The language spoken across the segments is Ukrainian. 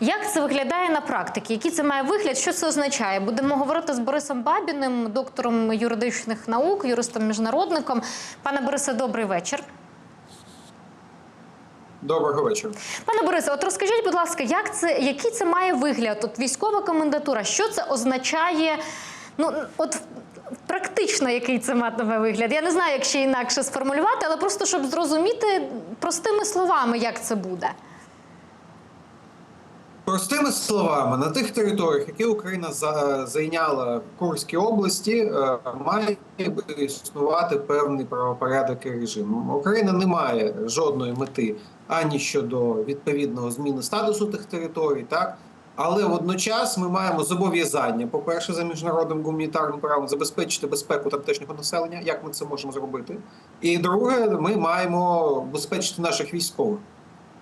Як це виглядає на практиці? Який це має вигляд? Що це означає? Будемо говорити з Борисом Бабіним, доктором юридичних наук, юристом-міжнародником. Пане Борисе, добрий вечір. Доброго вечора. Пане Борисе, от розкажіть, будь ласка, як це, який це має вигляд? От військова комендатура, що це означає? Ну, от практично який це матиме вигляд? Я не знаю, як ще інакше сформулювати, але просто щоб зрозуміти простими словами, як це буде. Простими словами, на тих територіях, які Україна за- зайняла в Курській області, е, має існувати певний правопорядок і режим. Україна не має жодної мети ані щодо відповідного зміни статусу тих територій, так але водночас ми маємо зобов'язання, по-перше, за міжнародним гуманітарним правом забезпечити безпеку тамтешнього населення. Як ми це можемо зробити? І друге, ми маємо забезпечити наших військових.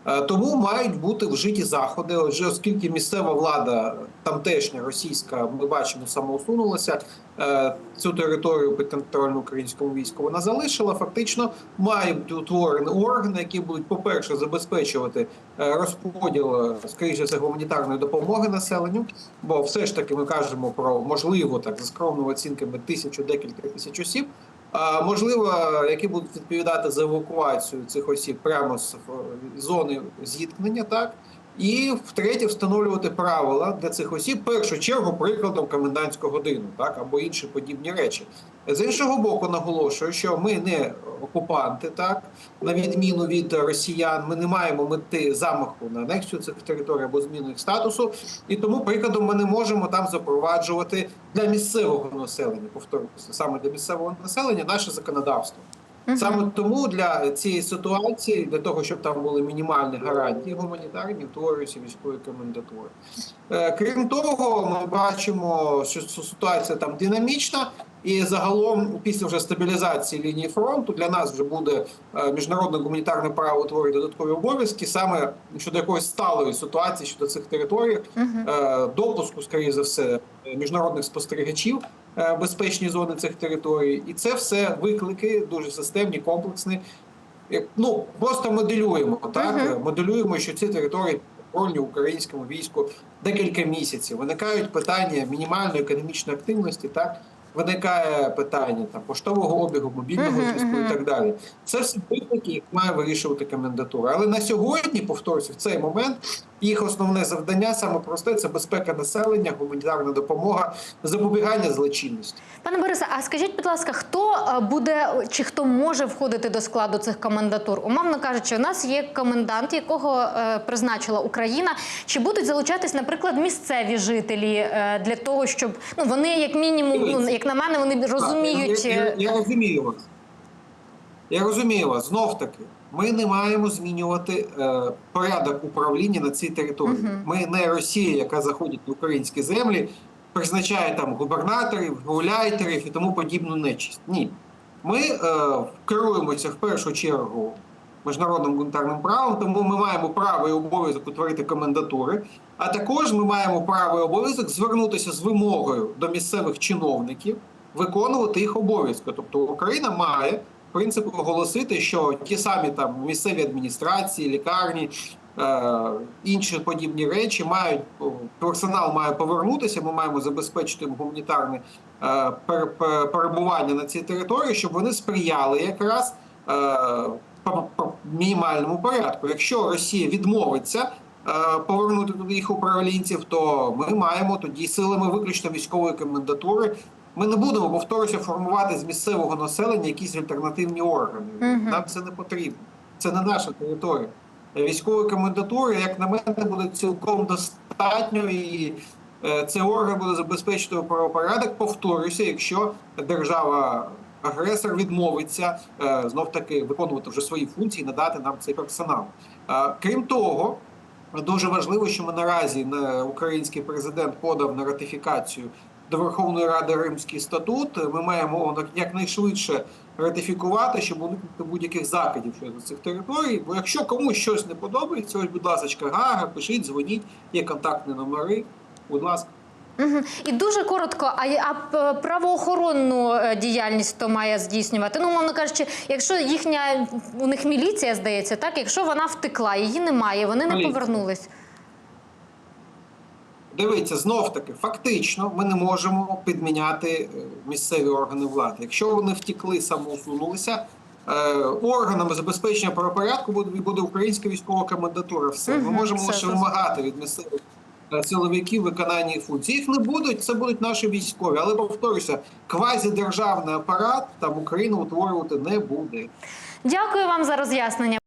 Е, Тому мають бути вжиті заходи, отже, оскільки місцева влада тамтешня російська, ми бачимо, самоусунулася е, цю територію підконтрольну українському війську. Вона залишила. Фактично мають утворені органи, які будуть, по-перше, забезпечувати е, розподіл, скоріше за гуманітарної допомоги населенню. Бо все ж таки ми кажемо про можливо так за скромними оцінками тисячу декілька тисяч осіб. Можливо, які будуть відповідати за евакуацію цих осіб прямо з е, зони зіткнення, так і втретє, встановлювати правила для цих осіб, в першу чергу, прикладом комендантську годину, так або інші подібні речі. З іншого боку, наголошую, що ми не окупанти, так на відміну від росіян, ми не маємо мети замаху на анексію цих територій або зміну їх статусу, і тому прикладом ми не можемо там запроваджувати для місцевого населення, повторюся, саме для місцевого населення наше законодавство. Саме тому для цієї ситуації, для того, щоб там були мінімальні гарантії гуманітарні, утворюються військові комендатури. Е, Крім того, ми бачимо, що ситуація там динамічна, і загалом, після вже стабілізації лінії фронту, для нас вже буде е, міжнародне гуманітарне право утворює додаткові обов'язки саме щодо якоїсь сталої ситуації щодо цих територій, е, допуску, скоріше за все, міжнародних спостерігачів безпечні зони цих територій, і це все виклики дуже системні, комплексні. Е, Ну просто моделюємо так. Мгм. Моделюємо, що ці території підконтрольні українському війську декілька місяців. Виникають питання мінімальної економічної активності, так. Виникає питання там поштового обігу, мобільного Мгм, зв'язку мгм. і так далі. Це все виклики, їх має вирішувати комендатура. Але на сьогодні, повторюся, в цей момент їх основне завдання саме просте це безпека населення, гуманітарна допомога, запобігання злочинності. Пане Борисе, а скажіть, будь ласка, хто е, буде чи хто може входити до складу цих комендатур? Умовно кажучи, у нас є комендант, якого е, призначила Україна. Чи будуть залучатись, наприклад, місцеві жителі е, для того, щоб ну вони, як мінімум, ну як на мене, вони розуміють. Я, я, я розумію вас. Я розумію вас. Знов таки, ми не маємо змінювати е, порядок управління на цій території. Мгм. Ми не Росія, яка заходить на українські землі, призначає там губернаторів, гауляйтерів і тому подібну нечисть. Ні. Ми е, керуємося в першу чергу міжнародним гуманітарним правом, тому ми маємо право і обов'язок утворити комендатури. А також ми маємо право і обов'язок звернутися з вимогою до місцевих чиновників виконувати їх обов'язки. Тобто Україна має в принципі оголосити, що ті самі там місцеві адміністрації, лікарні. е, Інші подібні речі мають персонал має повернутися. Ми маємо забезпечити гуманітарне е, пер- пер- перебування на цій території, щоб вони сприяли якраз е, мінімальному порядку. Якщо Росія відмовиться повернути туди їх управлінців, то ми маємо тоді силами виключно військової комендатури. Ми не будемо повторюся формувати з місцевого населення якісь альтернативні органи. Мгм. Нам це не потрібно. Це не наша територія. Військової комендатури, як на мене, буде цілком достатньо і. е, Цей орган буде забезпечити правопорядок. Повторюся, якщо держава агресор відмовиться знов таки виконувати вже свої функції, надати нам цей персонал. Е, Крім того, дуже важливо, що ми наразі на український президент подав на ратифікацію до Верховної Ради Римський статут. Ми маємо якнайшвидше ратифікувати, щоб уникнути будь-яких закидів щодо цих територій. Бо якщо комусь щось не подобається, ось, будь ласка, Гага, пишіть, дзвоніть, є контактні номери. Будь ласка. І дуже коротко, а, а правоохоронну е, діяльність хто має здійснювати? Ну, мовно кажучи, якщо їхня у них міліція здається, так якщо вона втекла, її немає, вони не повернулись. Дивіться, знов таки, фактично, ми не можемо підміняти е, місцеві органи влади. Якщо вони втікли, самоусунулися, е, органами забезпечення правопорядку буде, буде українська військова комендатура. Все ми можемо лише вимагати від місцевих е, силовиків виконання їх функцій. Їх не будуть, це будуть наші військові. Але повторюся, квазідержавний апарат там Україна утворювати не буде. Дякую вам за роз'яснення.